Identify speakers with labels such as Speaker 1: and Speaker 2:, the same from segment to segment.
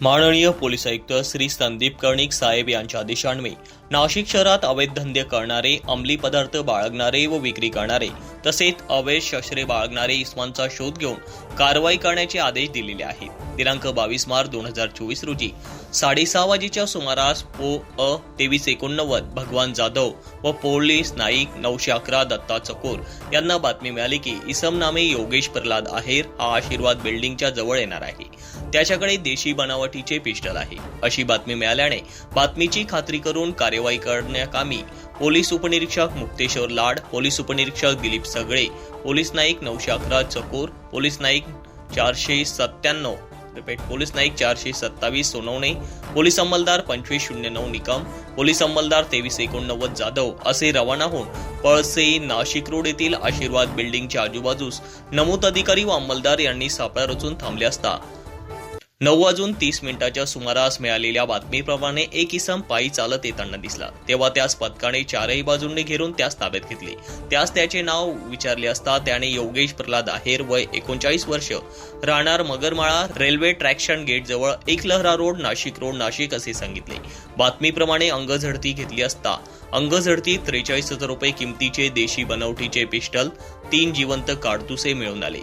Speaker 1: माननीय पोलीस आयुक्त श्री संदीप कर्णिक साहेब यांच्या आदेशान्वये नाशिक शहरात अवैध धंदे करणारे अंमली पदार्थ बाळगणारे व विक्री करणारे तसेच अवैध शस्त्रे बाळगणारे इस्मांचा शोध घेऊन कारवाई करण्याचे आदेश दिलेले आहेत. दिनांक बावीस मार्च दोन हजार चोवीस रोजी साडेसहा वाजेच्या सुमारास पो अ तेवीस एकोणनव्वद भगवान जाधव व पोलीस नाईक नऊशे अकरा दत्ता चकोर यांना बातमी मिळाली की इसम नामे योगेश प्रल्हाद आहेर हा आशीर्वाद बिल्डिंगच्या जवळ येणार आहे. त्याच्याकडे देशी बनावटीचे पिस्टल आहे. अशी बातमी मिळाल्याने बातमीची खात्री करून कार्यवाही करण्याकामी पोलीस उपनिरीक्षक मुक्तेश्वर लाड पोलीस उपनिरीक्षक दिलीप सगळे पोलीस नाईक नऊशे अकरा चकोर पोलीस नाईक चारशे सत्त्याण्णव रिपीट पोलीस नाईक चारशे सत्तावीस सोनवणे पोलीस अंमलदार पंचवीस शून्य नऊ निकम पोलीस अंमलदार तेवीस एकोणनव्वद जाधव असे रवाना होऊन पळसे नाशिक रोड येथील आशीर्वाद बिल्डिंगच्या आजूबाजूस नमूद अधिकारी व अंमलदार यांनी सापळा रचून थांबले असता नऊ वाजून तीस मिनिटाच्या सुमारास मिळालेल्या बातमीप्रमाणे एक इसम पायी चालत येताना दिसला. तेव्हा त्यास पथकाने चारही बाजूंनी घेरून त्यास ताब्यात घेतले. त्यास त्याचे नाव विचारले असता त्याने योगेश प्रल्हाद आहेर वय एकोणचाळीस वर्ष राहणार मगरमाळा रेल्वे ट्रॅक्शन गेट जवळ रोड नाशिक रोड नाशिक असे सांगितले. बातमीप्रमाणे अंगझडती घेतली असता अंगझडती त्रेचाळीस हजार रुपये किमतीचे देशी बनवटीचे पिस्टल तीन जिवंत काडतुसे मिळून आले.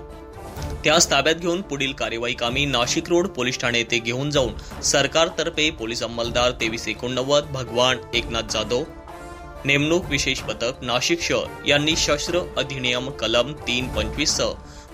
Speaker 1: त्यास ताब्यात घेऊन पुढील कार्यवाही कामी नाशिक रोड पोलीस ठाणे येथे घेऊन जाऊन सरकारतर्फे पोलीस अंमलदार तेवीस एकोणनव्वद भगवान एकनाथ जाधव नेमणूक विशेष पथक नाशिक शहर यांनी शस्त्र अधिनियम कलम तीन पंचवीस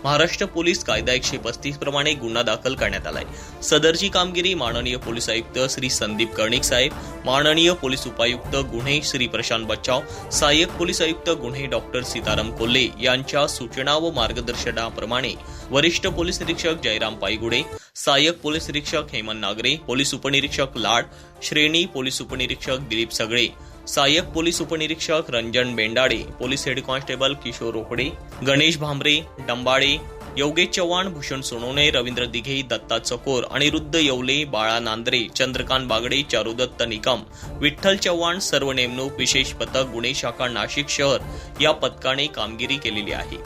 Speaker 1: महाराष्ट्र पोलीस कायदा एकशे पस्तीस प्रमाणे गुन्हा दाखल करण्यात आलाय. सदरची कामगिरी माननीय पोलीस आयुक्त श्री संदीप कर्णिक साहेब माननीय पोलीस उपायुक्त गुन्हे श्री प्रशांत बच्चाव सहाय्यक पोलीस आयुक्त गुन्हे डॉक्टर सीताराम कोल्हे यांच्या सूचना व मार्गदर्शनाप्रमाणे वरिष्ठ पोलीस निरीक्षक जयराम पायगुडे सहाय्यक पोलीस निरीक्षक हेमंत नागरे पोलीस उपनिरीक्षक लाड श्रेणी पोलीस उपनिरीक्षक दिलीप सगळे सहाय्यक पोलीस उपनिरीक्षक Ranjan Bendade police head constable Kishor Rokade Ganesh Bhambare Dambade Yogesh Chavan Bhushan Sonawane Ravindra Dighe Datta Chakor Aniruddha Yevle बाळा नांद्रे चंद्रकांत बागडे चारुदत्त निकम विठ्ठल चव्हाण सर्व नेमणूक विशेष पथक गुन्हे शाखा नाशिक शहर या पथकाने कामगिरी केलेली आहे.